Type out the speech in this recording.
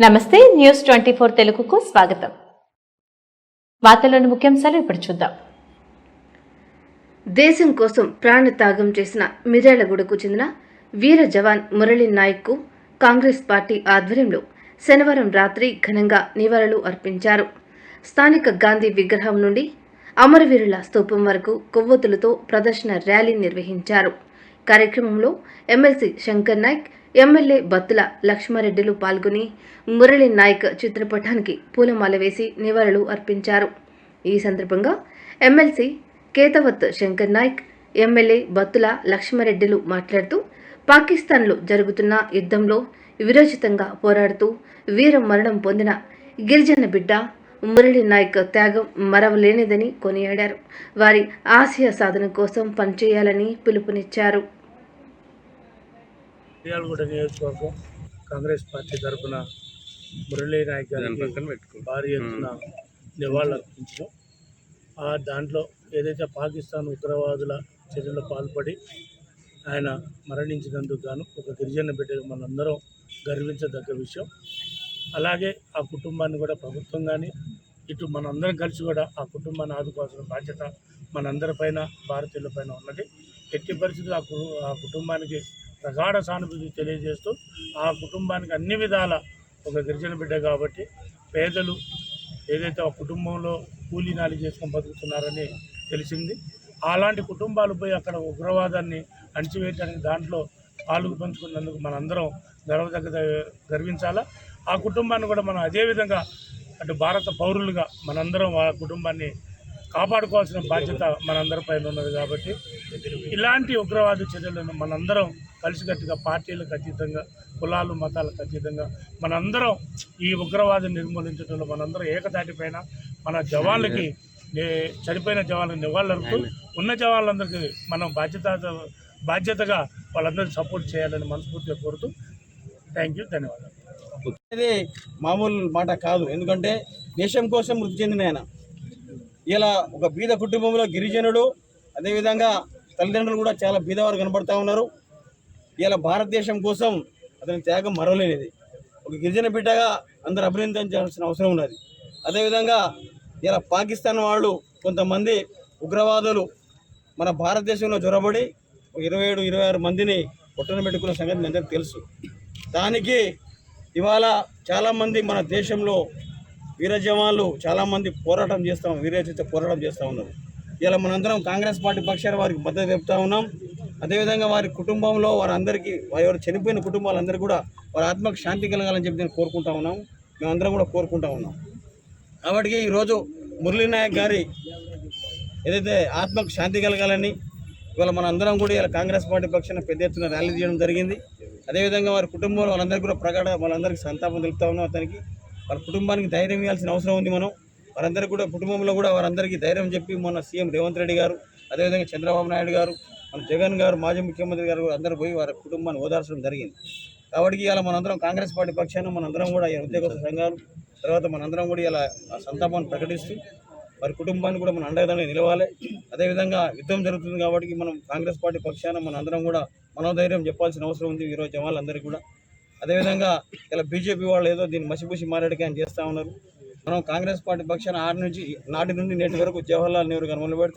నమస్తే news twenty four తెలుగుకు స్వాగతం. వార్తలను ముఖ్యాంశాలు ఇప్పుడు చూద్దాం. దేశం కోసం ప్రాణత్యాగం చేసిన మిర్యాలగూడకు చెందిన వీర జవాన్ మురళీ నాయక్కు కాంగ్రెస్ పార్టీ ఆధ్వర్యంలో శనివారం రాత్రి ఘనంగా నివాళులు అర్పించారు. స్థానిక గాంధీ విగ్రహం నుండి అమరవీరుల స్తూపం వరకు కొవ్వొత్తులతో ప్రదర్శన ర్యాలీ నిర్వహించారు. కార్యక్రమంలో ఎమ్మెల్సీ శంకర్ నాయక్ ఎమ్మెల్యే బత్తుల లక్ష్మారెడ్డిలు పాల్గొని మురళి నాయక్ చిత్రపటానికి పూలమాల వేసి నివాళులు అర్పించారు. ఈ సందర్భంగా ఎమ్మెల్సీ కేతవత్ శంకర్ నాయక్ ఎమ్మెల్యే బత్తుల లక్ష్మారెడ్డిలు మాట్లాడుతూ పాకిస్తాన్లో జరుగుతున్న యుద్ధంలో విరోచితంగా పోరాడుతూ వీర మరణం పొందిన గిరిజన బిడ్డ మురళి నాయక్ త్యాగం మరవలేనిదని కొనియాడారు. వారి ఆశయ సాధన కోసం పనిచేయాలని పిలుపునిచ్చారు. మిర్యాలగూడ నియోజకవర్గం కాంగ్రెస్ పార్టీ తరఫున మురళీ నాయక్ గారికి భారీ ఎత్తున నివాళులు అర్పించడం ఆ దాంట్లో ఏదైతే పాకిస్తాన్ ఉగ్రవాదుల చర్యలో పాల్పడి ఆయన మరణించినందుకు గాను ఒక గిరిజన బిడ్డగా మనందరం గర్వించదగ్గ విషయం. అలాగే ఆ కుటుంబాన్ని కూడా ప్రభుత్వం కానీ ఇటు మనందరం కలిసి కూడా ఆ కుటుంబాన్ని ఆదుకోవాల్సిన బాధ్యత మనందరిపైన భారతీయులపైన ఉన్నది. ఎట్టి కు- ఆ కుటుంబానికి ప్రగాఢ సానుభూతి తెలియజేస్తూ ఆ కుటుంబానికి అన్ని విధాల ఒక గిరిజన బిడ్డ కాబట్టి పేదలు ఏదైతే ఆ కుటుంబంలో కూలీ నాలి చేసుకొని బతుకుతున్నారని తెలిసింది. అలాంటి కుటుంబాలు పోయి అక్కడ ఉగ్రవాదాన్ని అణిచివేయడానికి దాంట్లో పాలు పంచుకున్నందుకు మనందరం గర్వదగ్గ గర్వించాలా? ఆ కుటుంబాన్ని కూడా మనం అదేవిధంగా అటు భారత పౌరులుగా మనందరం ఆ కుటుంబాన్ని కాపాడుకోవాల్సిన బాధ్యత మనందరిపైన ఉన్నది కాబట్టి ఇలాంటి ఉగ్రవాద చర్యలను మనందరం కలిసికట్టుగా పార్టీలకు అతీతంగా కులాలు మతాలకు అతీతంగా మనందరం ఈ ఉగ్రవాదం నిర్మూలించడంలో మనందరం ఏకతాటిపైన మన జవాన్లకి చనిపోయిన జవాన్లకు నివాళులరుతూ ఉన్న జవాన్లందరికీ మనం బాధ్యత బాధ్యతగా వాళ్ళందరికీ సపోర్ట్ చేయాలని మనస్ఫూర్తిగా కోరుతూ థ్యాంక్ యూ ధన్యవాదాలు. మామూలు మాట కాదు. ఎందుకంటే దేశం కోసం మృతి చెందిన ఆయన. ఇలా ఒక బీద కుటుంబంలో గిరిజనుడు అదేవిధంగా తల్లిదండ్రులు కూడా చాలా బీదవారు కనబడుతూ ఉన్నారు. ఇలా భారతదేశం కోసం అతని త్యాగం మరవలేనిది. ఒక గిరిజన బిడ్డగా అందరూ అభినందించాల్సిన అవసరం ఉన్నది. అదేవిధంగా ఇలా పాకిస్తాన్ వాళ్ళు కొంతమంది ఉగ్రవాదులు మన భారతదేశంలో జొరబడి ఒక ఇరవై ఏడు ఇరవై ఆరు మందిని పొట్టన పెట్టుకున్న సంగతి అందరికీ తెలుసు. దానికి ఇవాళ చాలామంది మన దేశంలో వీర జవాన్లు చాలామంది పోరాటం చేస్తాం వీరోచిత పోరాటం చేస్తూ ఉన్నారు. ఇలా మనందరం కాంగ్రెస్ పార్టీ పక్షాన వారికి మద్దతు చెప్తా ఉన్నాం. అదేవిధంగా వారి కుటుంబంలో వారందరికీ వారి ఎవరు చనిపోయిన కుటుంబాలందరూ కూడా వారి ఆత్మకు శాంతి కలగాలని చెప్పి నేను కోరుకుంటా ఉన్నాం. మేమందరం కూడా కోరుకుంటా ఉన్నాం. కాబట్టి ఈరోజు మురళీనాయక్ గారి ఏదైతే ఆత్మకు శాంతి కలగాలని ఇవాళ మన అందరం కూడా ఇలా కాంగ్రెస్ పార్టీ పక్షాన పెద్ద ఎత్తున ర్యాలీ చేయడం జరిగింది. అదేవిధంగా వారి కుటుంబంలో వాళ్ళందరికీ కూడా ప్రకటన వాళ్ళందరికీ సంతాపం తెలుపుతా ఉన్నాం అతనికి. వాళ్ళ కుటుంబానికి ధైర్యం ఇవ్వాల్సిన అవసరం ఉంది మనం. వారందరికీ కూడా కుటుంబంలో కూడా వారందరికీ ధైర్యం చెప్పి మొన్న సీఎం రేవంత్ రెడ్డి గారు అదేవిధంగా చంద్రబాబు నాయుడు గారు మన జగన్ గారు మాజీ ముఖ్యమంత్రి గారు అందరూ పోయి వారి కుటుంబాన్ని ఓదార్చడం జరిగింది. కాబట్టి ఇలా మనందరం కాంగ్రెస్ పార్టీ పక్షాన మనందరం కూడా ఈ ఉద్యోగ సంఘాలు తర్వాత మనందరం కూడా ఇలా సంతాపాన్ని ప్రకటిస్తూ వారి కుటుంబాన్ని కూడా మనం అండదండగా నిలవాలి. అదేవిధంగా యుద్ధం జరుగుతుంది కాబట్టి మనం కాంగ్రెస్ పార్టీ పక్షాన మన అందరం కూడా మనోధైర్యం చెప్పాల్సిన అవసరం ఉంది ఈరోజు జవాళ్ళందరికీ కూడా. అదేవిధంగా ఇలా బీజేపీ వాళ్ళు ఏదో దీన్ని మసిపూసి అని చేస్తూ ఉన్నారు. మనం కాంగ్రెస్ పార్టీ పక్షాన ఆరు నుంచి నాటి నుండి నేటి వరకు జవహర్లాల్ నెహ్రూ గారు మొదలు